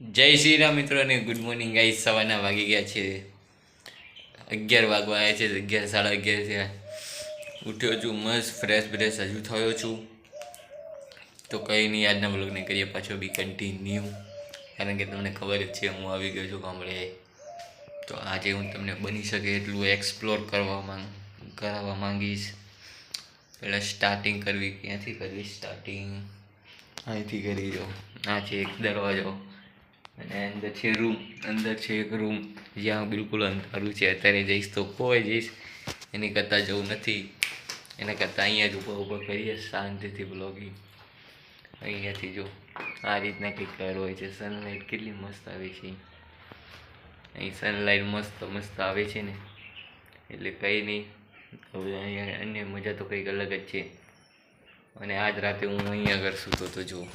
જય શ્રી રામ મિત્રો અને ગુડ મોર્નિંગ ગાઈ સવારના વાગી ગયા છે. અગિયાર વાગવા આવ્યા છે, અગિયાર, સાડા અગિયાર થયા ઉઠ્યો છું મસ્ત ફ્રેશ બ્રેશ હજુ થયો છું. તો કંઈ નહીં, આજના બ્લોગને કરીએ પાછો બી કન્ટિન્યુ કારણ કે તમને ખબર જ છે, હું આવી ગયો છું ગામડે. તો આજે હું તમને બની શકે એટલું એક્સપ્લોર કરવા માંગ, કરાવવા માંગીશ. પહેલાં સ્ટાર્ટિંગ કરવી, ક્યાંથી કરવી સ્ટાર્ટિંગ અહીંથી કરી દો આ છે એક દરવાજો. અને અંદર છે રૂમ અંદર છે એક રૂમ જ્યાં બિલકુલ અંધારું છે. અત્યારે જઈશ તો કોઈ જઈશ. એની કરતાં જવું નથી. એના કરતાં અહીંયા જ ઊભા ઊભો કરીએ શાંતિથી બ્લોગિંગ અહીંયાથી જો, આ રીતના કંઈક ઘર હોય છે. સનલાઇટ કેટલી મસ્ત આવે છે. અહીં સનલાઇટ મસ્ત મસ્ત આવે છે ને. એટલે કંઈ નહીં. અહીંયા અન્ય મજા તો કંઈક અલગ જ છે. અને આજ રાતે હું અહીંયા આગળ સૂતો હતો જો.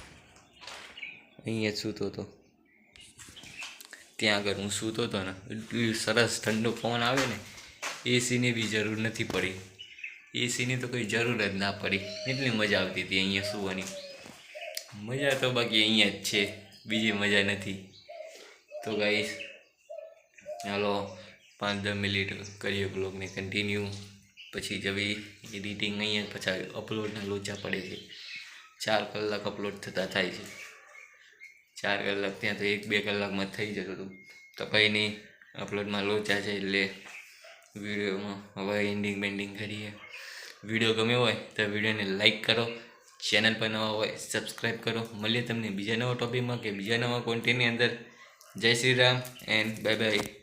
અહીંયા જ સૂતો હતો ત્યાં આગળ હું સૂતો હતો ને, એટલી સરસ ઠંડો પવન આવે ને એસીની બી જરૂર નથી પડી. એસીની તો કોઈ જરૂર જ ના પડી. એટલી મજા આવતી હતી અહીંયા સૂવાની. મજા તો બાકી અહીંયા જ છે. બીજી મજા નથી. તો ગાઈશ ચાલો પાંચ દસ મિનિટ કરીએ બ્લોગને કન્ટિન્યુ પછી જવી એડિટિંગ અહીંયા, પછી અપલોડના લોચા પડે છે. ચાર કલાક અપલોડ થતા થાય છે. ચાર કલાક ત્યાં તો એક બે કલાકમાં થઈ જતું હતું. તો કંઈ અપલોડમાં લોચા છે એટલે વિડીયોમાં હવે એન્ડિંગ બેન્ડિંગ કરીએ. વીડિયો ગમ્યો હોય તો વિડીયોને લાઇક કરો. ચેનલ પર નવા હોય સબસ્ક્રાઈબ કરો. મળીએ તમને બીજા નવા ટોપિકમાં કે બીજા નવા કોન્ટેન્ટની અંદર. જય Shri Ram and bye bye